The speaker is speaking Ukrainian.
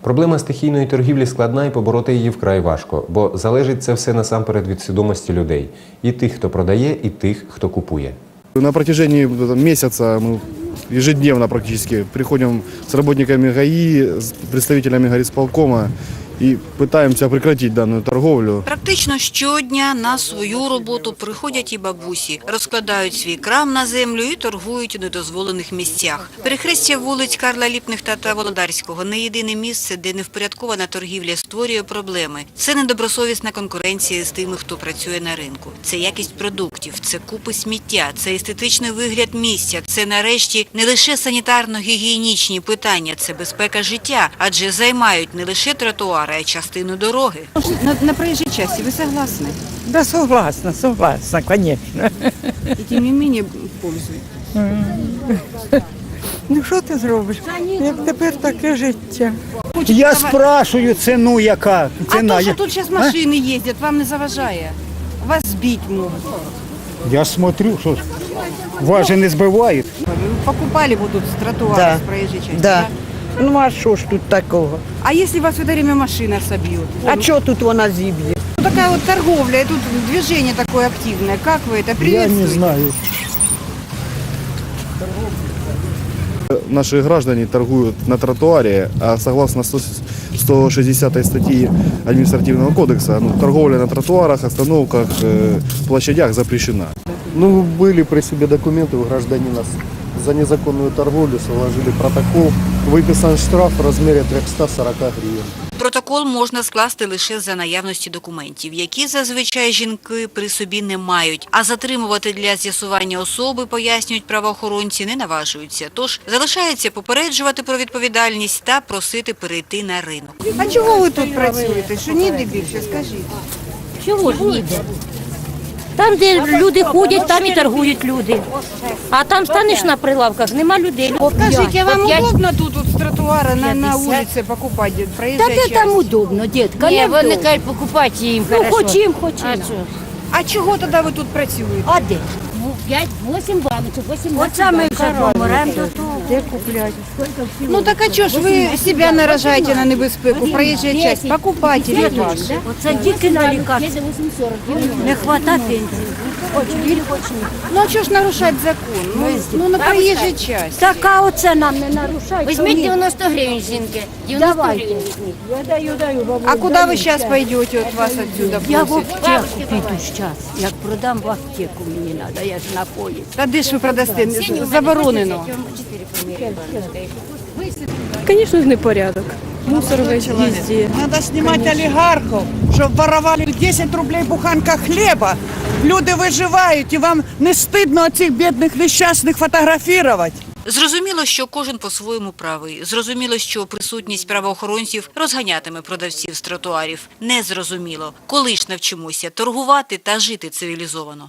Проблема стихійної торгівлі складна і побороти її вкрай важко, бо залежить це все насамперед від свідомості людей і тих, хто продає, і тих, хто купує. На протяжении месяца мы ежедневно практически приходим с работниками ГАИ, с представителями горисполкома и пытаемся прекратить данную торговлю. Практично щодня на свою роботу приходять і бабусі, розкладають свій крам на землю і торгують у недозволених місцях. Перехрестя вулиць Карла Ліпнихта та Володарського – не єдине місце, де невпорядкована торгівля створює проблеми. Це недобросовісна конкуренція з тими, хто працює на ринку. Це якість продуктів, це купи сміття, це естетичний вигляд місця, це нарешті не лише санітарно-гігієнічні питання, це безпека життя, адже займають не лише тротуари, а частину дороги. На, на проезжей части вы согласны? Да, согласна, согласна, конечно. И тем не менее пользуетесь. Ну що ти зробиш? Як тепер таке життя? Я спрашиваю ціну, яка А то, що тут зараз машини їздять, вам не заважає? Вас збити можуть. я смотрю, що вас же не збивають. Ви покупали вот тут с тротуара, Да. с проезжей части? Да. Ну а що ж тут такого? А если вас в это время машина собьет? А що тут вона зіб'є? Ну, такая вот торговля, и тут движение такое активное. Как вы это Я приветствуете? не знаю. Наши граждане торгуют на тротуаре, а согласно 100 160 статьи административного кодекса, ну, торговля на тротуарах, остановках, э, площадях запрещена. Ну, были при себе документы у гражданина с- за незаконную торговлю, сложили протокол, выписан штраф в размере 340 гривен. Протокол можна скласти лише за наявності документів, які зазвичай жінки при собі не мають. А затримувати для з'ясування особи, пояснюють правоохоронці, не наважуються. Тож залишається попереджувати про відповідальність та просити перейти на ринок. А чого ви тут працюєте? Що ніде більше, скажіть? Чого ж ніде? Там, де люди ходять, там і торгують люди. А там станеш на прилавках, нема людей. Скажіть, а вам удобно тут вот, с тротуара на, на 50? улице покупать Та проезжая де часть? там удобно, дітка, Ні, вони вдома. кажуть, покупати їм Ну, хорошо. хочем. А що? А чого тоді ви тут працюєте? А де? П'ять, вісім баночок, вісім Оце ми вже помремо. Де купляти? Ну так а чого ж ви себе наражаєте на небезпеку? Проїжджа часть, покупателі ваші. Оце тільки на лікарство. Не хвата пенсії. Хоч. Ну а чого ж нарушати закон? Ну, ну на проїжджій часть. Така оце нам не нарушає. Візьміть 90 гривень, жінки. 90 Давайте. гривень. Я даю, даю, бабу. А куди ви зараз пойдете, от вас отсюда Я в аптеку піду зараз. Як продам в аптеку мені треба, я ж на поїзд. Та де ж ви продасте? Заборонено. Конечно, непорядок. Мусор везде. Надо снимать олигархов, щоб воровали 10 рублей буханка хліба. Люди виживають, і вам не стидно цих бідних нещасних фотографувати. Зрозуміло, що кожен по-своєму правий. Зрозуміло, що присутність правоохоронців розганятиме продавців з тротуарів. Незрозуміло, коли ж навчимося торгувати та жити цивілізовано.